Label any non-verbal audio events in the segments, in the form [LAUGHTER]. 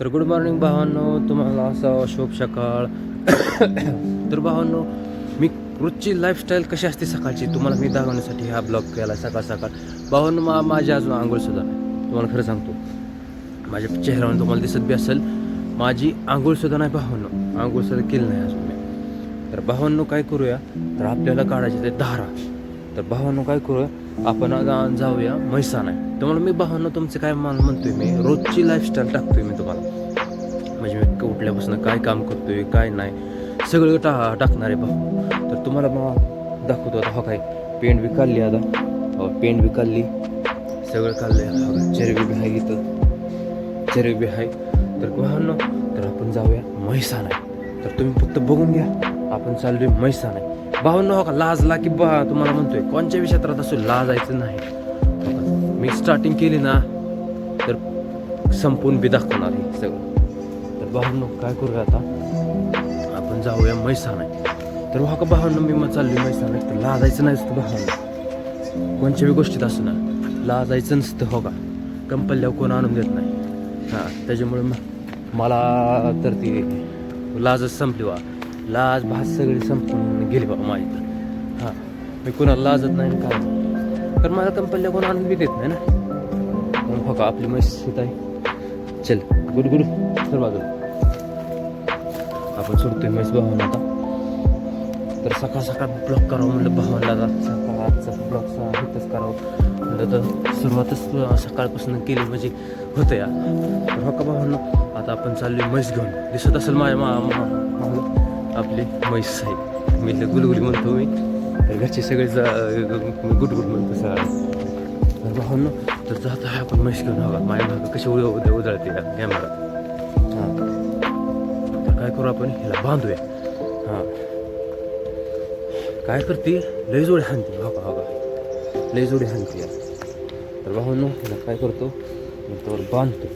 तर good morning भावांनो तुम्हाला असा शुभ सकाळ. [COUGHS] तर भावांनो मी रोजची लाईफस्टाईल कशी असते सकाळची तुम्हाला मी दाखवण्यासाठी हा ब्लॉग केला सकाळ सकाळ. भावांनो मा माझी अजून आंघोळसुद्धा नाही तुम्हाला खरं सांगतो माझ्या चेहऱ्यावर तुम्हाला दिसत बी असेल माझी आंघोळसुद्धा नाही भावांनो. आंघोळसुद्धा केली नाही अजून मी. तर भावांनो काय करूया? तर आपल्याला काढायचे ते धारा. तर भावांनो काय करूया? आपण जाऊया म्हैसाणा तुम्हाला मी भावांनो तुमचं काय मान म्हणतोय? मी रोजची लाईफस्टाईल टाकतोय मी तुम्हाला. म्हणजे मी उठल्यापासून काय काम करतोय काय नाही सगळं टा टाकणार आहे भाऊ तर तुम्हाला मग दाखवतो आता. हो काय पेंट बी काढली आता. हो, पेंट बी काढली सगळं काढलं हो काय चरबी बी आहे इथं. चरबी बी आहे तर भावांनो तर आपण जाऊया म्हैसाणा तर तुम्ही फक्त बघून घ्या. आपण चाललोय म्हैसाणा भावांनो हो का? लाजला की बा तुम्हाला म्हणतोय कोणत्या क्षेत्रात राहत असो लाजायचं नाही. मी स्टार्टिंग केली ना तर संपून बी दाखवणार हे सगळं. तर भावांनो काय करूया आता? आपण जाऊया म्हैसाणा तर हो का भावांनो मी मग चालली म्हैसाणा तर लाजायचं नाही असतं भावांनो. कोणत्या बी गोष्टीत असं ना लाजायचं नसतं हो का? कंपल्ल्यावर कोण आणून देत नाही. हां त्याच्यामुळे मग मला तर ती लाजच संपली बा. लाज भात सगळी संपून गेली बाबा माझी तर. हां. मी कुणाला लाजत नाही काय तर मला कंपनीला कोण आणून बी देत नाही ना. मग हो का आपली म्हैस आहे. चल गुड गुड सर बाजू आपण सोडतोय म्हैस भावानं आता. तर सकाळ सकाळ ब्लॉक करावं म्हणलं भावाला आता. सकाळ आजचा ब्लॉक हितच करावं. म्हणलं तर सुरुवातच सकाळपासून केली म्हणजे होतं या तर हो का भावांनो आता आपण चाललोय म्हैस घेऊन. दिसत असेल माझ्या मा आपली म्हैस आहे मी इथलं गुलगुली म्हणतो मी. तर घरचे सगळे जा गुडगुड म्हणतो सगळं. तर भावांनो तर जात आहे आपण म्हैस घेऊन हवा माझ्या भाग कशी उद उद्या उधळते या कॅमेरा हां. तर काय करू आपण? ह्याला बांधूया. हां. काय करते? लय जोडी हाणते. बाबा का लय जोडी हाणते तर भावांनो ह्याला काय करतो? मी त्यावर बांधतो.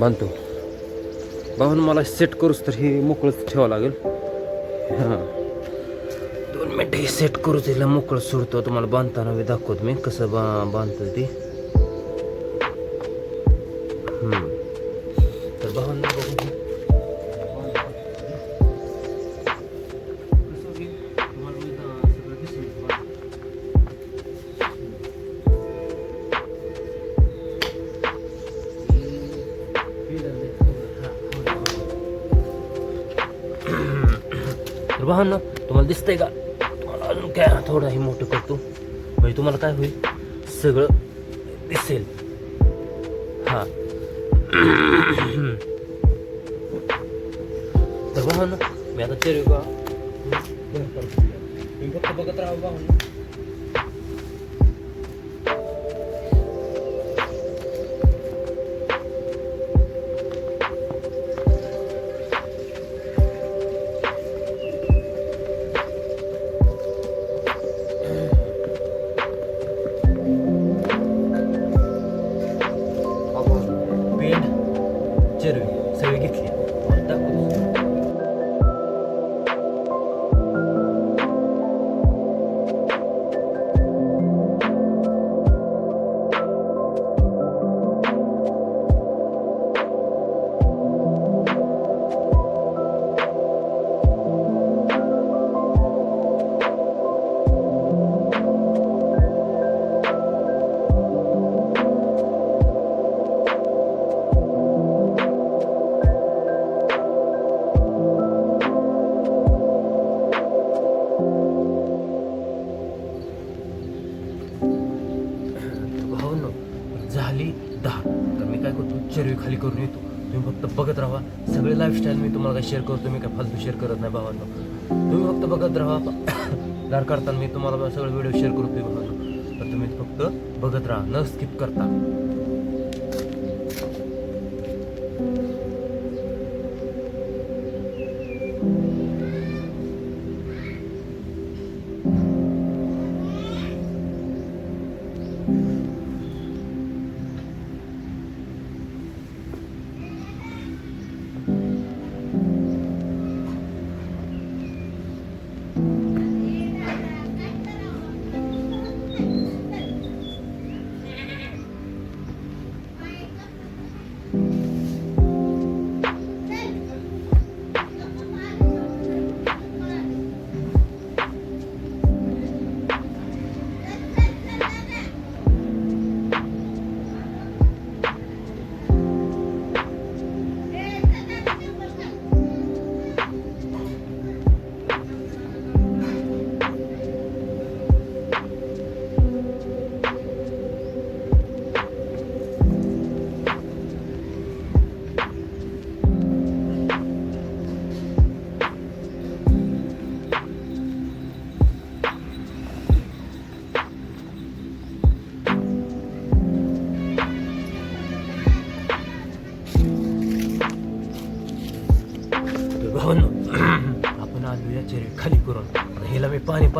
बांधतो. पाहून मला सेट करूच तर हे मोकळंच ठेवावं लागेल. हां. दोन मिनटं हे सेट करू तिला मोकळं सोडतो तुम्हाला बांधताना मी दाखवतो मी कसं बा बांधतो ते. तर भावांनो मी आता चेरी का मी फक्त बघत शेअर करतो मी काय फालतू शेअर करत नाही भावांनो. तुम्ही फक्त बघत राहा. [COUGHS] दार करताना मी तुम्हाला सगळे व्हिडिओ शेअर करतोय भावांनो. तर तुम्ही फक्त बघत राहा न स्किप करता.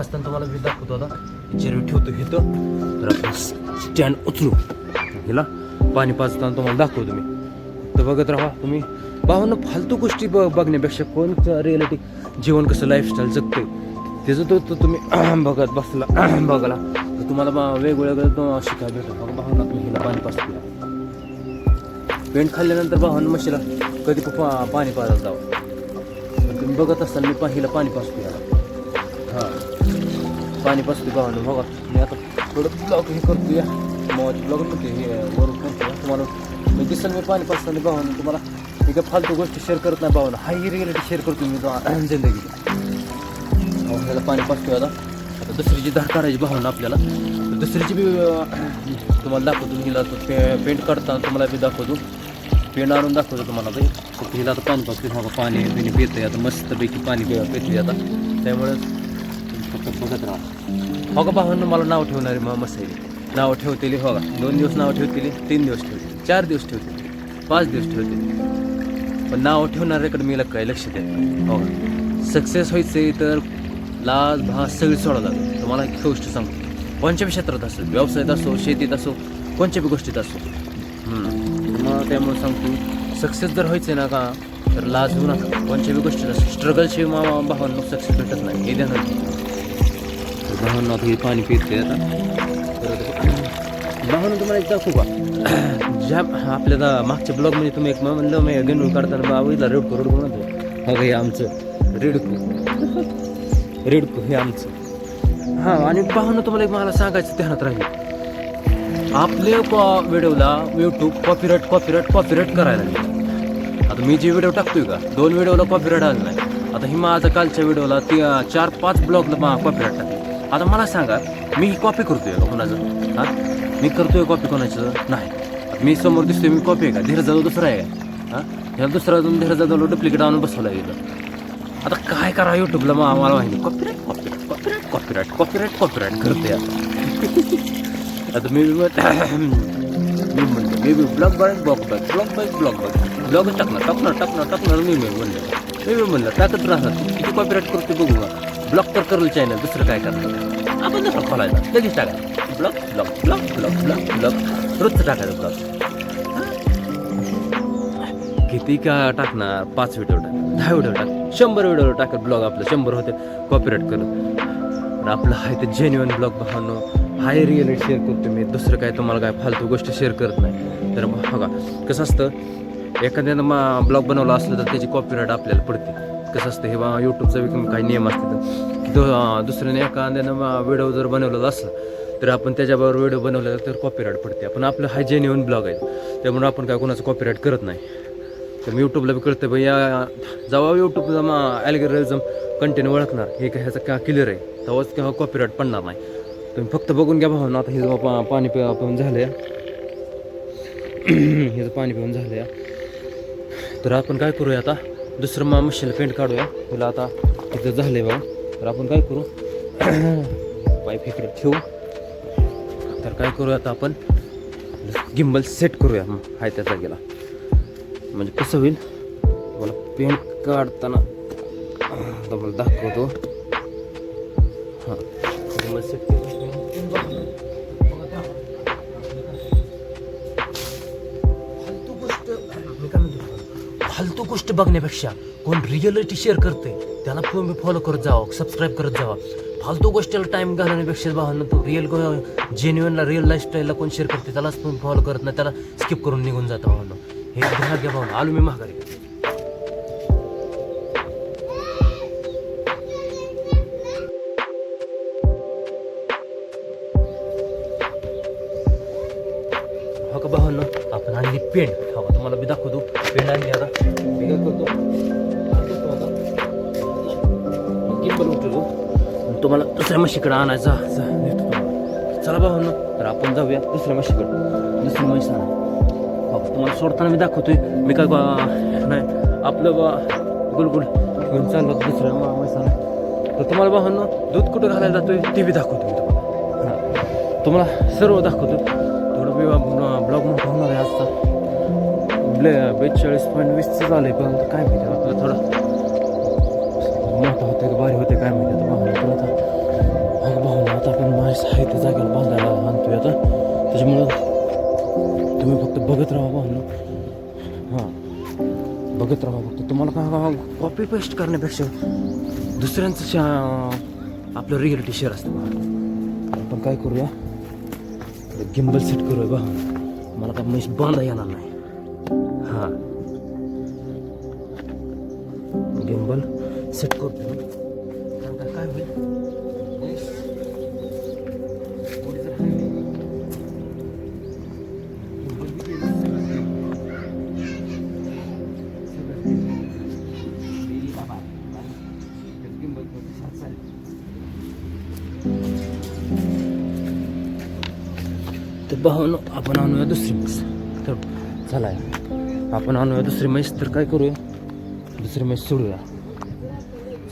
असताना तुम्हाला मी दाखवतो आता. चेरी ठेवतो इथं. तर आपण स्टँड उचलू. हिला पाणी पाचताना तुम्हाला दाखवतो मी. तर बघत राहा तुम्ही भावानं फालतू गोष्टी ब बघण्यापेक्षा कोणतं रियालिटी जीवन कसं लाईफस्टाईल जगतंय त्याचं तो तुम्ही [CLEARS THROAT] बघत बसला. [CLEARS THROAT] बघाला तर तुम्हाला बा वेगवेगळं शिकायला भेटतो बघा भावना तुम्ही हिला पाणी पाचतो पेंट खाल्ल्यानंतर भावानं म्हशीला कधी पण पा पाणी पाजायला जावं. तुम्ही बघत असताना मी पाहिला पाणी पाचतो याला हां. पाणी पाचतो भावानं बघा. मी आता थोडं ब्लॉग हे करतो या मग ब्लॉग म्हणते हे वरून करतो तुम्हाला मी दिसेल मी पाणी पाचताना भावानं. तुम्हाला एका काय फालतू गोष्टी शेअर करत नाही भावानं. हाय रिअलिटी शेअर करतो मी जिंदगी. ह्याला पाणी पाचतोय आता. आता दुसरीची धार काढायची भावना आपल्याला. दुसरीची बी तुम्हाला दाखवतो हिला. तो पे पेंट काढताना तुम्हाला बी दाखवतो. पेंट आणून दाखवतो तुम्हाला ते फक्त हिला आता पाणी पासतो हो पाणी बिणी पिते आता मस्तपैकी पाणी पि आता. त्यामुळे फक्त बघत राहा हो का भावांना मला नाव ठेवणारी मामा साहेब. नाव ठेवतेली हो का दोन दिवस नाव ठेवतेली तीन दिवस ठेवते चार दिवस ठेवते पाच दिवस ठेवते पण नाव ठेवणाऱ्याकडे मी काय लक्ष द्या हो. सक्सेस सक्सेस व्हायचे तर लाज भास सगळी सोडा लागेल. तुम्हाला एक गोष्ट सांगतो. कोणत्या बी क्षेत्रात असो व्यवसायात असो शेतीत असो कोणत्या बी गोष्टीत असो. मग त्यामुळे सांगतो सक्सेस जर व्हायचं ना का तर लाज होऊ नका. कोणत्या बी गोष्टीत असो स्ट्रगलशिवाय मा भावांना सक्सेस भेटत नाही. हे ध्यानात ठेवा. हे पाणी पिते आता. भावांना तुम्हाला एक दाखवू का? ज्या आपल्या मागच्या ब्लॉगमध्ये तुम्ही एक म्हणलं मी गेंडूळ काढताना बाबा रेड रोड म्हणतो हो हे आमचं रेडको रेडको हे आमचं. हां आणि पाहून तुम्हाला एक मला सांगायचं ध्यानात राहील. आपले व्हिडिओला यूट्यूब कॉपीराईट कॉपीराईट कॉपीराईट करायला लागले. आता मी जे व्हिडिओ टाकतोय का दोन व्हिडिओला कॉपीराईट आलं नाही. आता ही माझा कालच्या व्हिडिओला ती चार पाच ब्लॉगला कॉपीराईट टाकतो आता मला सांगा मी कॉपी करतोय का कोणाचं? हां? मी करतोय कॉपी कोणाचं? नाही. मी समोर दिसतोय मी कॉपी आहे का? धीरज जाधव दुसरा आहे का? हां? ह्याला दुसरा अजून धीरज जाधवला डुप्लिकेट आणून बसवला गेलं आता काय करा युट्यूबला मग आम्हाला माहिती copyright copyright copyright copyright copyright करते आता. आता मी बी मी म्हणतो मी बी ब्लॉग बाय ब्लॉग बघ ब्लॉग बाय ब्लॉग बघ ब्लॉग टाकणार टाकणार टाकणार टाकणार मी मी म्हणलं मी बी म्हणलं टाकत राहणार. किती कॉपीराईट करते बघू ब्लॉक ब्लॉग तर करेल चॅनल दुसरं काय करणार आपण दुसरं खोलायचा. लगेच टाकायचं block block block block block block. रोजचं टाकायचं ब्लॉक. किती का टाकणार? पाच व्हिडिओ टाक. दहा व्हिडिओ टाक. शंभर व्हिडिओ टाकत ब्लॉग आपलं शंभर होते. कॉपीराईट करत पण आपलं हाय ते जेन्युअन ब्लॉग बहानो. हाय रिअलिटी शेअर करतो मी. दुसरं काय तुम्हाला काय फालतू गोष्टी शेअर करत नाही. तर बघा कसं असतं? एखाद्यानं मा ब्लॉग बनवला असलं तर त्याची कॉपीराईट आपल्याला पडते. कसं असतं हे बा यूट्यूबचा बी काही नियम असतात. की दु- दुसऱ्याने एखाद्यानं व्हिडिओ जर बनवलेला असला तर आपण त्याच्याबरोबर व्हिडिओ बनवला तर कॉपीराईट पडते. आपण आपलं हा जेन्युन ब्लॉग आहे. त्यामुळे आपण काय कोणाचं कॉपीराईट करत नाही. तर मी यूट्यूबला बी कळतं भैया जेव्हा यूट्यूबला मग कंटेन कंटेंट ओळखणार. हे काय ह्याचं का क्लिअर आहे? तेव्हाच केव्हा कॉपीराईट पडणार नाही. तुम्ही फक्त बघून घ्या भाऊ आता हे जेव्हा पा पाणी पिऊन पिऊन झालं ह्याचं पाणी पिऊन झालं तर आपण काय करूया आता? दुसरं मा मशीन पेंट काढूया. तुला आता तिथं झालं आहे बघा. तर आपण काय करू? [COUGHS] पाईप इकडे ठेवू. तर काय करूया आता आपण? गिंबल सेट करूया. मग हाय त्या जागेला. म्हणजे कसं होईल? मला पेंट काढताना [COUGHS] तुम्हाला दाखवतो. हां. फालतू गोष्ट बघण्यापेक्षा कोण रिअलिटी शेअर करते त्याला तुम्ही फॉलो करत जावं सबस्क्राईब करत जावा. फालतू गोष्टीला टाईम घालवण्यापेक्षा भावांना तो रिअल जेन्युअनला रिअल लाईफस्टाईलला कोण शेअर करते त्यालाच तुम्ही फॉलो करत नाही त्याला स्किप करून निघून जाता भावांना. हे ध्यानात घ्या भावना. आलो मी महागारी हो का भावांना? आपण आणली पेंट. दुसऱ्या म्हशीकडं आणायचा. जा नेतो तुम्हाला. चला भावांना तर आपण जाऊया दुसऱ्या म्हशीकडं. दुसरी म्हशी आणा तुम्हाला सोडताना मी दाखवतोय. मी काय नाही आपलं बा गुलगुल घेऊन चाललो दुसऱ्या मा- म्हैसाला. तर तुम्हाला भावांना दूध कुठं घालायला जातोय ते बी दाखवतो मी तुम्हाला. हां. तुम्हाला सर्व दाखवतो. थोडं बी ब्लॉग मोठा होणार आहे आजचा. ब्ले बेचाळीस पॉईंट वीसचं झालं आहे परंतु काय माहिती आपलं थोडं मोठं होतं का भारी होते काय माहिती आहे त्या जागेला बांधायला आणतोय आता. त्याच्यामुळं तुम्ही फक्त बघत राहा भावना हां. बघत राहा फक्त. तुम्हाला काय कॉपी पेस्ट करण्यापेक्षा दुसऱ्यांचं शा- आपलं रिअलिटी शेअर असतं आपण काय करूया? गिंबल सेट करूया बा. मला काय म्हैस बांधा येणार नाही. हां. गिंबल सेट करतो कारण काय काय होईल पाहून आपण आणूया दुसरी म्हैस. तर चला आपण आणूया दुसरी म्हैस तर काय करूया? दुसरी म्हैस सोडूया.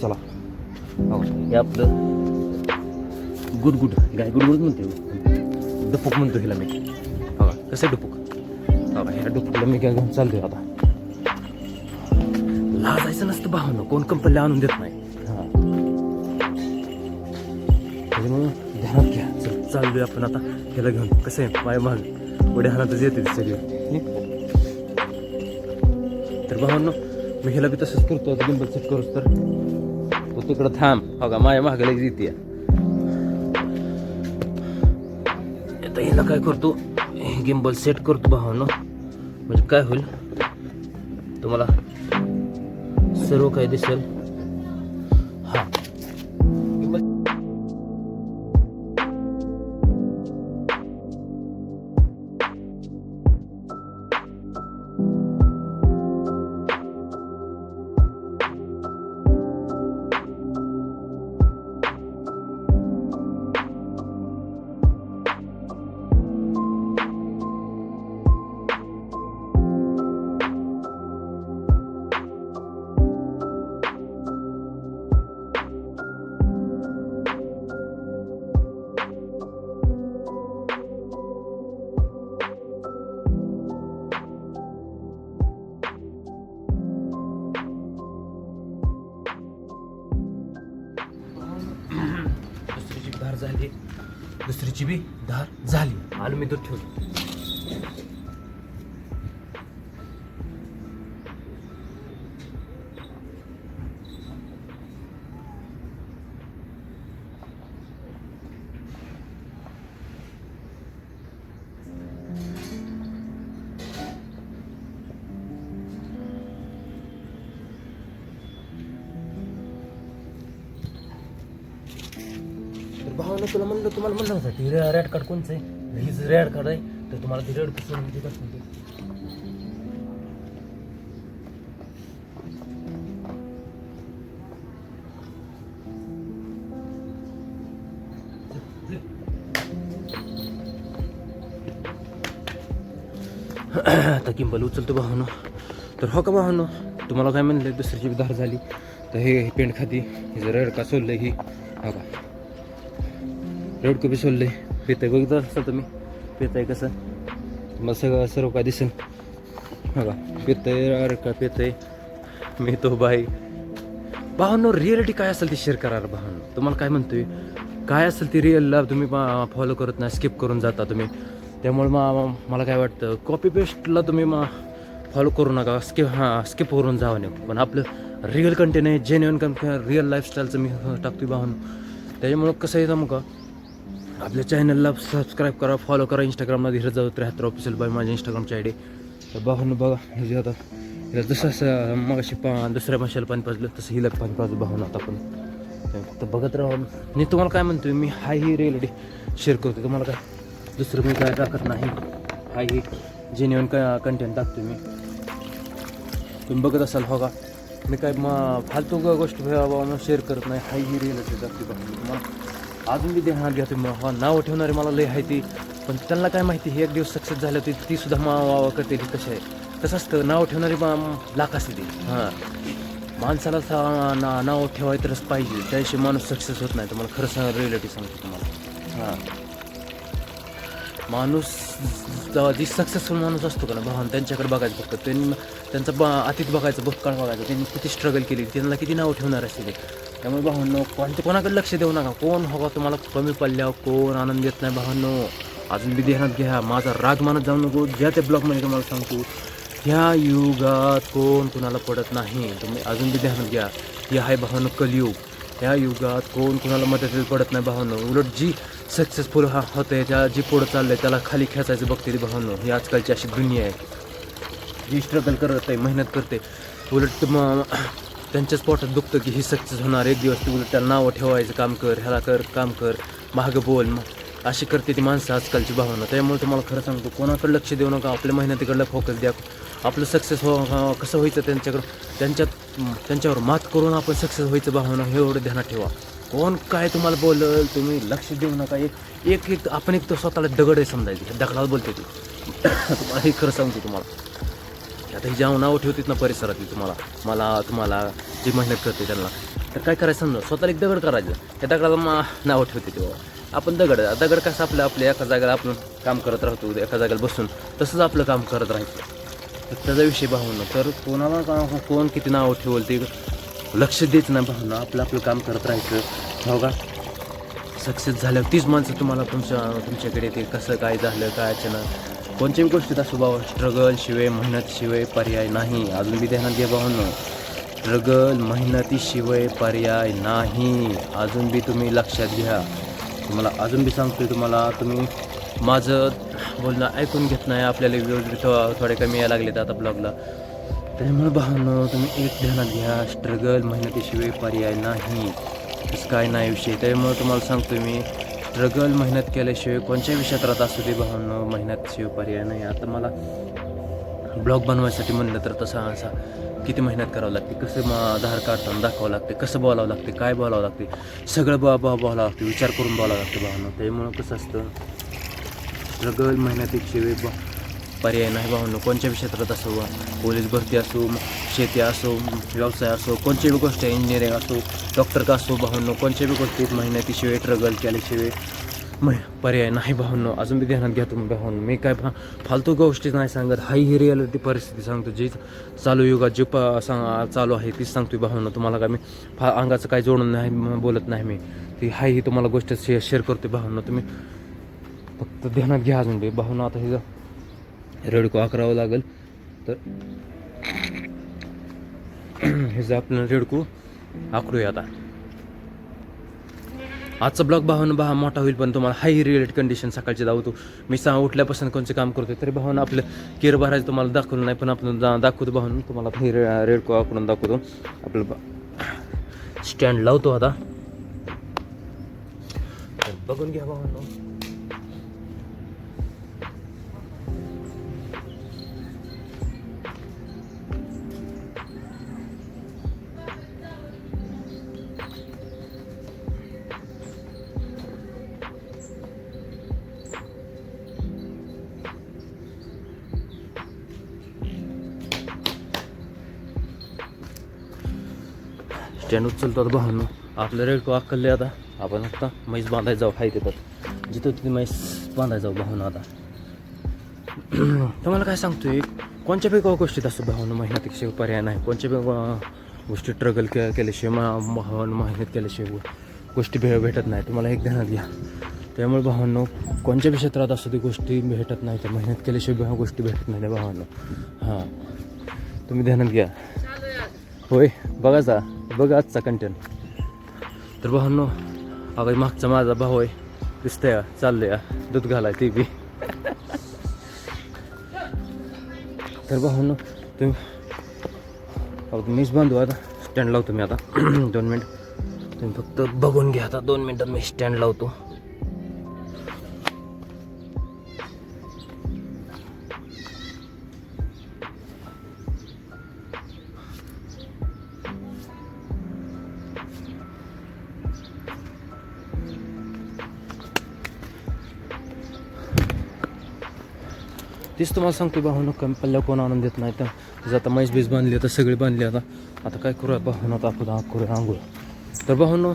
चला. हो हे आपलं गुडगुड गाय गुडगुड म्हणते डुपूक म्हणतो हिला मी. हो कसं आहे डुपूक? हो ह्या डुपूकला मी काय घेऊन चालतोय आता. लाजायचं नसतं भावनं. कोण कंपनीला आणून देत नाही. हां. त्याच्यामुळं ध्यानात घ्या. चाललोय आपण आता. ह्याला घेऊन. कसं आहे? माय माग उड्या हानातच येते सगळे. सगळी तर भावांनो मी ह्याला बी तसंच करतो. आता गिंबल सेट करूच तर. तो तिकडं थांब. हो का? माझ्या महागाला येते आता ह्याला काय करतो? गिंबल सेट करतो भावांनो. म्हणजे काय होईल? तुम्हाला सर्व काही दिसेल. मी दूध ठेवतो भावानं तुला म्हणलं तुम्हाला म्हणलं होतं ती रेड कार्ड कोणचं आहे? हीच रेड कार्ड आहे तर तुम्हाला ती रेड कसं ते. कसं आता किंबल उचलतो भावनं. तर हो का भावनं? तुम्हाला काय म्हणलं दुसरीची धार झाली. तर हे पेंट खाती हिचं रेड का सोडलं ही. हो का? रेड कपी सोडले पितय. बघितलं असं तुम्ही पितय कसं? मग सगळं सर्व काय दिसेल. बघा. पितय अरे का पितय. मी तो बाई. भावांनो रिअलिटी काय असेल ती शेअर करा भावांनो. तुम्हाला काय म्हणतोय? काय असेल ती रिअलला तुम्ही फॉलो करत नाही स्किप करून जाता तुम्ही. त्यामुळे मग मला काय वाटतं? कॉपी पेस्टला तुम्ही मग फॉलो करू नका. स्किप हां स्किप करून जावं नाही पण आपलं रिअल कंटेंट आहे जेन्युअन कंटेंट रिअल लाईफस्टाईलचं मी टाकतोय भावांनो. त्याच्यामुळं कसं आहे मग आपल्या चॅनलला सबस्क्राईब करा फॉलो करा. इंस्टाग्रामला धीरज जाऊ त्र्याहत्तर ऑफिशियल बाय माझ्या इंस्टाग्रामची आय डी तर बघून बघा. हे जे आता हिला जसं असं मग अशी पा दुसऱ्या माशाला पाणी पाजलं तसं हिला पाणी पाजलं बघून आता आपण. तर फक्त बघत राहा. मी तुम्हाला काय म्हणतो मी हाय ही रिअलिटी शेअर करतो तुम्हाला काय? दुसरं मी काय टाकत नाही. हाय ही जेन्युअन का कंटेंट टाकतो मी. तुम्ही बघत असाल हो का? मी काय मग फालतू गोष्ट शेअर करत नाही. हाय ही रिअलिटी टाकते बघा तुम्हाला अजून बी ध्यानात घ्या तुम्ही. हो, हा नाव ठेवणारे मला लय आहे ती. पण त्यांना काय माहिती हे एक दिवस सक्सेस झालं ती ती सुद्धा मा वावा करते ती कसं आहे. तसं असतं नाव ठेवणारी मा- लाख असते ती हां. माणसाला सा- ना नाव ठेवाय तरच पाहिजे. त्याशिवाय माणूस सक्सेस होत नाही. तुम्हाला खरं सांग रिअलिटी सांगतो तुम्हाला. हां. माणूस जी सक्सेसफुल माणूस असतो का ना भावान त्यांच्याकडे बघायचं फक्त. त्यांनी त्यांचं बा अतीत बघायचं भूतकाळ बघायचं. त्यांनी किती स्ट्रगल केली त्यांना किती नाव ठेवणार असते ते त्यामुळे भावांनो कोणते कोणाकडे लक्ष देऊ नका. कोण हवा तुम्हाला कमी पडल्यावर कोण आनंद देत नाही भावांनो. अजून बी ध्यानात घ्या. माझा राग मानत जाऊ नको. ज्या त्या ब्लॉगमध्ये तुम्हाला सांगतो ह्या युगात कोण कुणाला पडत नाही. तुम्ही अजून बी ध्यानात घ्या. हे आहे भावांनो कलियुग. ह्या युगात कोण कुणाला मदतीला पडत नाही भावानं. उलट जी सक्सेसफुल हा होते ज्या जी पुढं चाललंय त्याला खाली खेचायचं बघते ती ही आजकालची अशी दुनिया आहे. जी स्ट्रगल करत आहे मेहनत करते उलट तुम त्यांच्याच पोटात दुखतं की ही सक्सेस होणार एक दिवस ती उलट त्याला नावं ठेवायचं काम कर ह्याला कर काम कर मागं बोल मग अशी करते ती माणसं आजकालची भावना. त्यामुळे तुम्हाला खरं सांगतो कोणाकडे लक्ष देऊ नका आपल्या मेहनतीकडलं फोकस द्या. आपलं सक्सेस हो, हो कसं व्हायचं त्यांच्याकडं? त्यांच्यात त्यांच्यावर मात करून आपण सक्सेस व्हायचं भावना हे एवढं ध्यानात ठेवा. कोण काय तुम्हाला बोलल तुम्ही लक्ष देऊ नका. एक एक एक आपण एक तर स्वतःला दगड आहे समजायची दगडाला बोलते ती. [COUGHS] तुम्हाला हे खरं सांगतो तुम्हाला. आता ही जेव्हा नावं ठेवतात ना परिसरातली तुम्हाला मला तुम्हाला जी मेहनत करते त्यांना तर काय करायचं समजा? स्वतःला एक दगड करायचं. त्या दगडाला मा नावं ठेवते तेव्हा आपण दगड दगड कसं आपलं आपल्या एका जागेला आपण काम करत राहतो एका जागेला बसून तसंच आपलं काम करत राहायचं. तर त्याचा विषय भावना तर कोणाला कोण किती नावं ठेवल ते लक्ष देत नाही भावना आपलं आपलं काम करत राहायचं. हो का? सक्सेस झाल्यावर तीच माणसं तुम्हाला तुमच्या तुमच्याकडे ते कसं काय झालं काय अचानक? कोणत्याही गोष्टीचा स्वभाव स्ट्रगल शिवाय मेहनतशिवाय पर्याय नाही. अजून बी ध्यानात घ्या भावनं. स्ट्रगल मेहनतीशिवाय पर्याय नाही. अजून बी तुम्ही लक्षात घ्या. तुम्हाला अजून बी सांगतोय तुम्हाला तुम्ही माझं बोलणं ऐकून घेत नाही. आपल्याला व्ह्यूज थोडे कमी यायला लागले आता ब्लॉगला त्यामुळे भावनं तुम्ही एक ध्यानात घ्या. स्ट्रगल मेहनतीशिवाय पर्याय नाही. काय नाही विषय. त्यामुळे तुम्हाला सांगतो मी स्ट्रगल मेहनत केल्याशिवाय कोणत्याही क्षेत्रात असू दे भावनं मेहनतशिवाय पर्याय नाही. आता मला ब्लॉग बनवायसाठी म्हणलं तर तसं असा किती मेहनत करावं लागते कसं मग आधार काढताना दाखवावं लागते कसं बोलावं लागते काय बोलावं लागते सगळं बा बा बोलावं लागते विचार करून बोलावं लागते भावना. त्यामुळं कसं असतं स्ट्रगल मेहनतीशिवाय ब पर्याय नाही भावनं कोणत्या बी क्षेत्रात असो पोलीस भरती असो शेती असो व्यवसाय असो कोणत्या बी गोष्ट इंजिनिअरिंग असो डॉक्टर का असो भावनं कोणत्या बी गोष्टीत मेहनतीशिवाय स्ट्रगल केल्याशिवाय मग पर्याय नाही भावनो अजून बी ध्यानात घ्या तुम्ही भावनो मी काय फा फालतू गोष्टी नाही सांगत. हाय ही रियालिटी परिस्थिती सांगतो. जी चालू युगात जी प सांग चालू आहे तीच सांगतो भावनो तुम्हाला काय मी फा अंगाचं काय जोडून नाही बोलत नाही मी. ती हाय ही तुम्हाला गोष्ट शेअर शेअर करतो भावनो तुम्ही फक्त ध्यानात घ्या अजून बी. भावना आता हे रेडको आकरावं लागेल. तर हे जे आपलं रेडको आकरूया आता. आजचा ब्लॉग भावानं बहा मोठा होईल पण तुम्हाला हाय रिलेट कंडिशन सकाळची दावतो मी सहा उठल्यापासून कोणचं काम करतो तरी भावानं आपलं केअर भरायचं तुम्हाला दाखवलं नाही पण आपण जा दाखवतो भावानं. तुम्हाला हे रेडको आकडून दाखवतो. आपलं स्टँड लावतो आता. बघून घ्या भावानं. स्टँड उचलतात आता आपलं रेडको अक्कलले आता. आपण आता म्हैस बांधायला जाऊ हाय देतात जिथं तिथे म्हैस बांधायला जाऊ भावानं आता. तुम्हाला काय सांगतोय? कोणत्या बी गोष्टीत असं भावनं मेहनतीशिवाय पर्याय नाही. कोणत्या बी गोष्टी स्ट्रगल के केल्याशिवाय मा मेहनत केल्याशिवाय गोष्टी भे भेटत नाही. तुम्हाला एक ध्यानात घ्या. त्यामुळे भावांनो कोणत्या बी क्षेत्रात असं ती गोष्टी भेटत नाही तर मेहनत केल्याशिवाय गोष्टी भेटत नाही भावांनो. हां. तुम्ही ध्यानात घ्या. होय बघा जा बघा आजचा कंटेंट तर भावांनो अगं मागचा माझा भाऊ आहे दिसतंय चाललंय दूध घालाय ती बी. तर भावांनो तुम्ही अहो, मीच बांधू आता स्टँड लावतो मी आता. [CLEARS THROAT] दोन मिनिट. तुम्ही फक्त बघून घ्या आता दोन मिनटात मी स्टँड लावतो. तीच तुम्हाला सांगतो भावनं कमी पल्ल्या कोण आनंद देत नाही. तर जर आता मैस बीस बांधली आता सगळी बांधली आता आता काय करूया भावनं आता आपण करूया आंघोळ. तर भावनं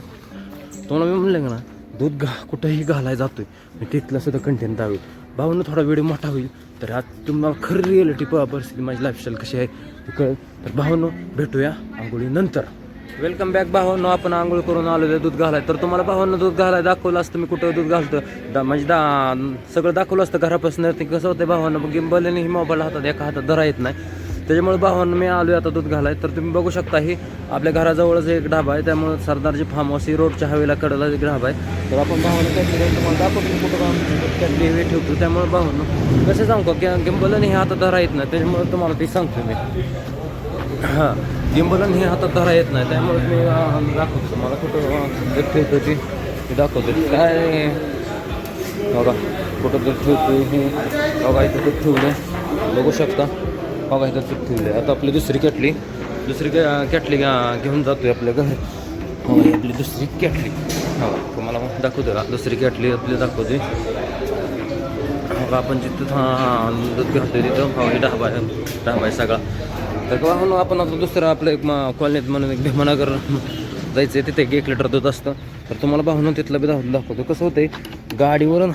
तुम्हाला मी म्हणलं का ना दूध घा कुठंही घालायला जातोय. मी तिथलं सुद्धा कंटेंट दावे भाऊनं थोडा व्हिडिओ मोठा होईल तर आज तुम्हाला खरं रिअलिटी परिस्थिती माझी लाईफस्टाईल कशी आहे कळेल. तर भाऊनं भेटूया आंघोळीनंतर वेलकम बॅक भावांनो. आपण आंघोळ करून आलेलो दूध घालाय तर तुम्हाला भावांना दूध घालाय दाखवलं असतं मी कुठं दूध घालतो. दा म्हणजे दा सगळं दाखवलं असतं घरापासून. ते कसं होतं भावांना गिंबलने ही मोबाईल हातात एका हातात धरा येत नाही. त्याच्यामुळे भावांना मी आलोय आता दूध घालाय तर तुम्ही बघू शकता ही आपल्या घराजवळच एक ढाबा आहे. त्यामुळे सरदारजी फार्म हाऊस ही रोडच्या हवेला कडेला एक ढाबा आहे. तर आपण भावांना कॅटली तुम्हाला दाखवतो कुठं कॅटली हे ठेवतो. त्यामुळे भावांना कसं सांगतो की गिंबलने हे हातात धरा येत नाही. त्याच्यामुळे तुम्हाला ते सांगतो मी. हां. गिंबलन हे हातात धरा येत नाही त्यामुळे मी दाखवतो. मला कुठं ठेवतो ती मी दाखवतो. काय? बघा कुठं दूध ठेवतो हे. बघा इथं दूध ठेवले बघू शकता. बघा इथं तर ठेवले आता आपली दुसरी कॅटली. दुसरी कॅ कॅटली घेऊन घेऊन आहे आपल्या घर. आपली दुसरी कॅटली. हो तुम्हाला मग दाखवतो का? दुसरी कॅटली आपली दाखवते हो आपण जिथं हां दूध घालतोय तिथं हो हे ढाबा आहे. ढाबा आहे सगळा. तर का म्हणून आपण आता दुसरं आपलं एक मा- कॉलनीत म्हणून एक भीमानगर जायचं आहे तिथे एक एक लिटर दूध असतं. तर तुम्हाला पाहून तिथलं बी दाखवतो. कसं होतंय गाडीवरून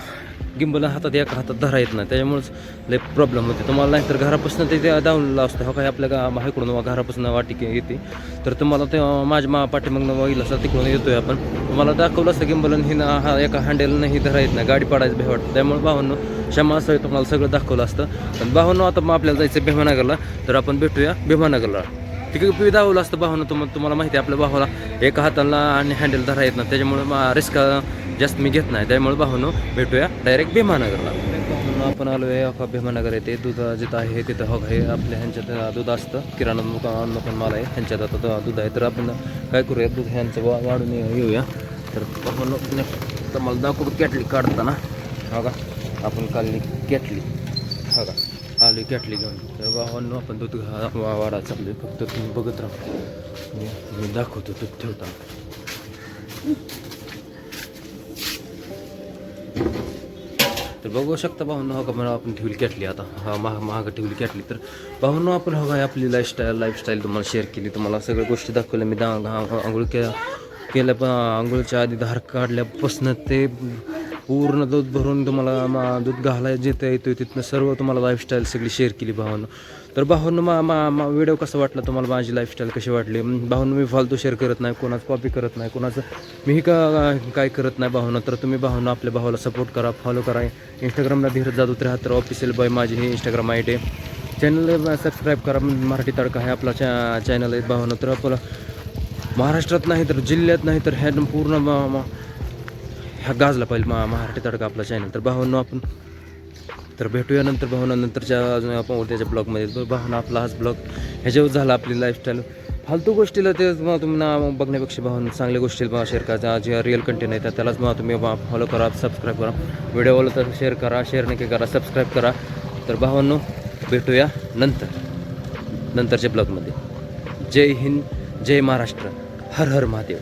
गिंबल हातात एका हातात धरा येत नाही. त्याच्यामुळेच लय प्रॉब्लेम होते. तुम्हाला नाहीतर घरापासून ते दावलेला असतं. हो काही आपल्या गा माहेकडून घरापासून वाटी येते. तर तुम्हाला ते माझ्या मा पाठीमागनं वाईल असं तिकडून येतोय आपण. तुम्हाला दाखवलं असतं गिंबलन ही ना हा एका हँडेलनं ही धरा येत नाही. गाडी पाडायचं भे वाटतं. त्यामुळे भावांनो क्षमा असं तुम्हाला सगळं दाखवलं असतं. पण भावांनो आता मग आपल्याला जायचं भीमानगरला. तर आपण भेटूया भीमानगरला. तिकडे पी दावलं असतं भावानं तुम्हाला तुम्हाला माहिती आहे आपल्या भावाला एका हाताला आणि हँडल धरा येत नाही. त्याच्यामुळे रिस्क जास्त मी घेत नाही. त्यामुळे भावानं भेटूया डायरेक्ट भीमानगरला. आपण आलो आहे अख्खा भीमानगर येते दूध जिथं आहे तिथं हो हे आपल्या ह्यांच्यात दूध असतं. किराणा दुकान पण माल आहे. ह्यांच्यात आता दूध आहे. तर आपण काय करूया? दूध ह्यांचं वा वाढून येऊया. तर भावानं तर मला दाखवू कॅटली काढताना. हा का? आपण काढली कॅटली. हा का? आली कॅटली घेऊन. तर भावांनो आपण दूध घा- वा- वाढा चाललोय. फक्त तुम्ही बघत राहा. मी दाखवतो दूध ठेवताना. बघू शकता भाऊंनो हो का? मला आपण ठेवली कॅटली आता. हा महा महाग ठेवली कॅटली तर. भाऊंनो आपण हो काय आपली लाईफस्टाईल लाईफस्टाईल तुम्हाला शेअर केली. तुम्हाला सगळ्या गोष्टी दाखवल्या. मी दा आंघोळ के केल्या पण आंघोळच्या आधी धार काढल्यापासून ते पूर्ण दूध भरून तुम्हाला मा दूध घालाय जिथं येतो तिथनं सर्व तुम्हाला लाईफस्टाईल सगळी शेअर केली भावानं. तर भावांनो मा मा मा व्हिडिओ कसा वाटला तुम्हाला? माझी लाईफस्टाईल कशी वाटली? भावांनो मी फालतू शेअर करत नाही कोणाचं कॉपी करत नाही कोणाचं मीही का काय करत नाही भावना तर तुम्ही भावना आपल्या भावाला सपोर्ट करा फॉलो करा. इंस्टाग्रामला धीरज जाधव त्र्याहत्तर ऑफिशियल बॉय माझी ही Instagram I D channel subscribe करा मराठी तडका आहे आपला चॅ चॅनल आहे भावना तर आपलं महाराष्ट्रात नाही तर जिल्ह्यात नाही तर ह्या पूर्ण ह्या गाजला पाहिजे मा मराठी तडका आपला चॅनल तर भावांनो आपण तर भेटूया नंतर भावना नंतरच्या अजून आपण त्याच्या ब्लॉगमध्ये. भावना आपला हाच ब्लॉग. ह्याच्यावर झाला आपली लाईफस्टाईल फालतू गोष्टीला ते मग तुम्ही बघण्यापेक्षा भावना चांगल्या गोष्टी शेअर करा. जे रिअल कंटेंट आहे त्यालाच मग तुम्ही फॉलो करा सबस्क्राईब करा. व्हिडिओला तर शेअर करा शेअर नक्की करा सबस्क्राईब करा. तर भावांनो भेटूया नंतर. नंतरच्या ब्लॉगमध्ये. जय हिंद जय महाराष्ट्र. हर हर महादेव.